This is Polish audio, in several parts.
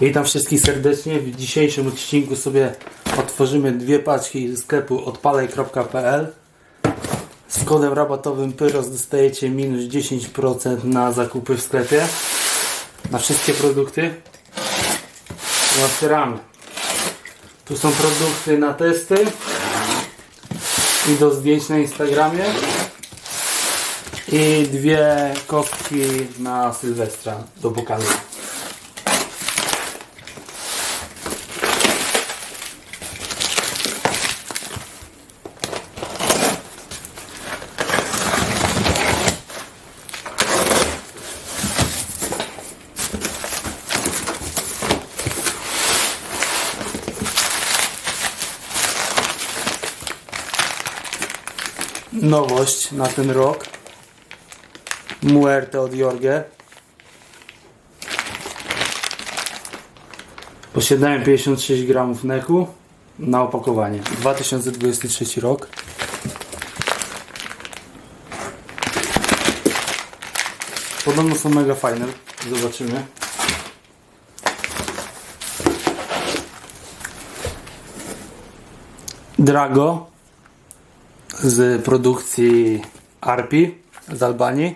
Witam wszystkich serdecznie. W dzisiejszym odcinku sobie otworzymy dwie paczki sklepu odpalej.pl. Z kodem rabatowym PYROS dostajecie minus 10% na zakupy w sklepie. Na wszystkie produkty. I otwieramy. Tu są produkty na testy i do zdjęć na Instagramie. I dwie kostki na Sylwestra do pokazu. Nowość na ten rok. Muerte od Jorge. Posiadałem 56 gramów neku na opakowanie. 2023 rok. Podobno są mega fajne. Zobaczymy. Drago z produkcji Arpi z Albanii.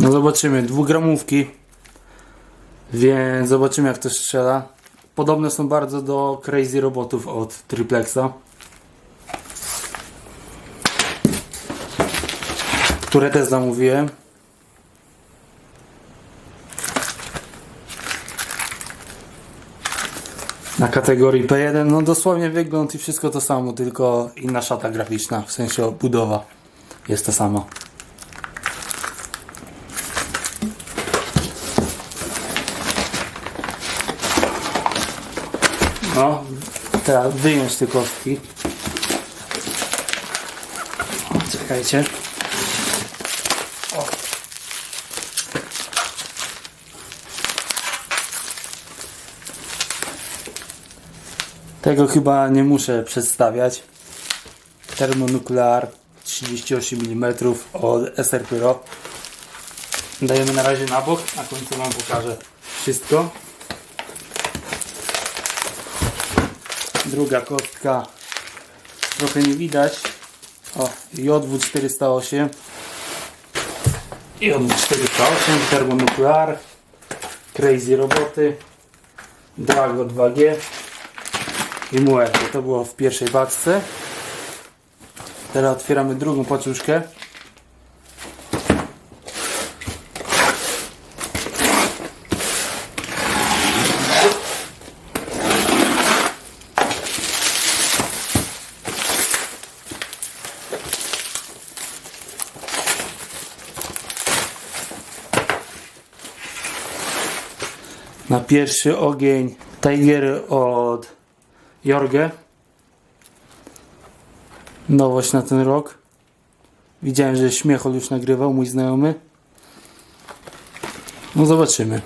No zobaczymy, dwugramówki, więc zobaczymy jak to strzela. Podobne są bardzo do Crazy Robotów od Triplexa. Które też zamówiłem. Na kategorii P1, no dosłownie wygląd i wszystko to samo, tylko inna szata graficzna, w sensie budowa jest ta sama. No, teraz wyjąć te kostki. Czekajcie. Tego chyba nie muszę przedstawiać. Termonuklear 38 mm od SR Pyro. Dajemy na razie na bok, na końcu Wam pokażę wszystko. Druga kostka. Trochę nie widać. O, JW 408. JW 408, termonuklear. Crazy roboty. Drago 2G i muerte. To było w pierwszej paczce. Teraz otwieramy drugą paczuszkę. Na pierwszy ogień Tiger od Jorge. Nowość na ten rok. Widziałem, że Śmiechol już nagrywał, mój znajomy. No zobaczymy.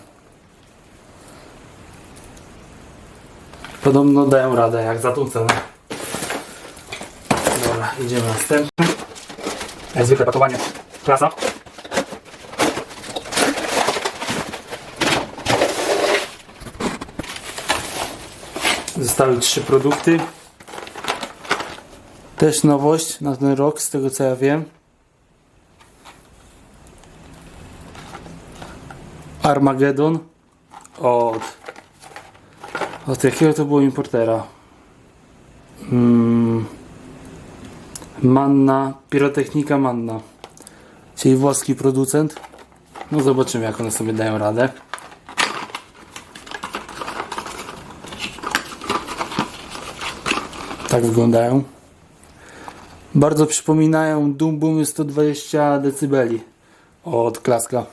Podobno dają radę, jak za tą cenę. Dobra, idziemy następny. Jak zwykle pakowanie klasa. Zostały trzy produkty. Też nowość na ten rok, z tego co ja wiem. Armageddon od od jakiego to było importera? Mm, Manna, Pirotechnika Manna, czyli włoski producent. No zobaczymy jak one sobie dają radę. Tak wyglądają. Bardzo przypominają Doom Boomy 120 dB od Klaska.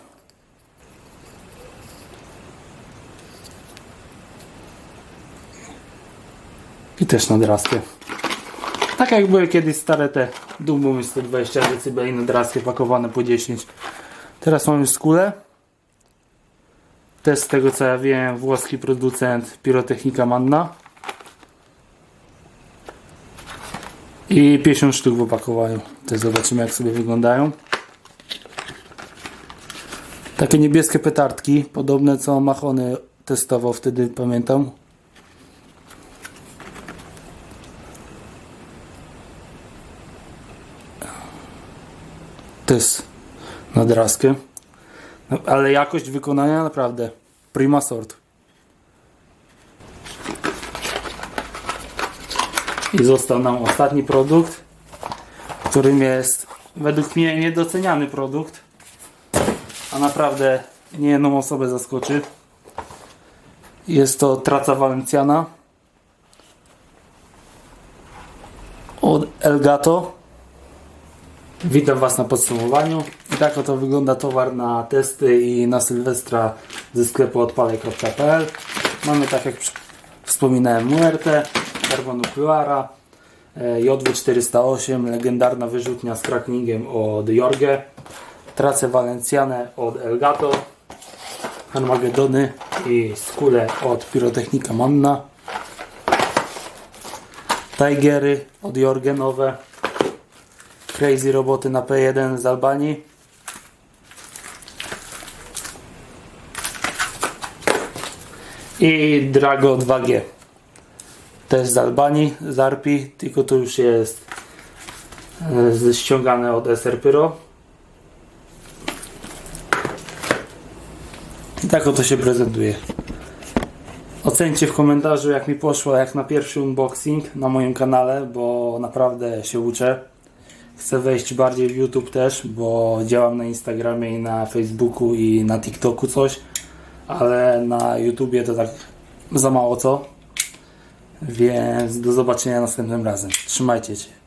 I też nadraskie. Tak jak były kiedyś stare te Doom Boomy 120 dB i pakowane po 10. Teraz mamy skule. Też z tego co ja wiem włoski producent Pirotechnika Manna. I 50 sztuk w opakowaniu. Też zobaczymy jak sobie wyglądają. Takie niebieskie petardki, podobne co Machony testował wtedy, pamiętam. To jest nadraskiem. No, ale jakość wykonania naprawdę prima sort. I został nam ostatni produkt, którym jest według mnie niedoceniany produkt, a naprawdę nie jedną osobę zaskoczy. Jest to traca Valenciana od Elgato. Witam Was na podsumowaniu. I tak oto wygląda towar na testy i na Sylwestra ze sklepu odpalej.pl. Mamy tak jak wspominałem Muerte, Carbonukleara, e, JW408, legendarna wyrzutnia z cracklingiem od Jorge, Trace Valenciane od Elgato, Armagedony i skule od Pirotechnika Manna, Tigery od Jorge nowe, Crazy roboty na P1 z Albanii. I Drago 2G. Też z Albanii, z Arpi, tylko to już jest e, ściągane od SR Pyro. I tak oto się prezentuje. Ocencie w komentarzu jak mi poszło jak na pierwszy unboxing na moim kanale, bo naprawdę się uczę. Chcę wejść bardziej w YouTube też, bo działam na Instagramie i na Facebooku i na TikToku coś, ale na YouTubie to tak za mało co. Więc do zobaczenia następnym razem. Trzymajcie się.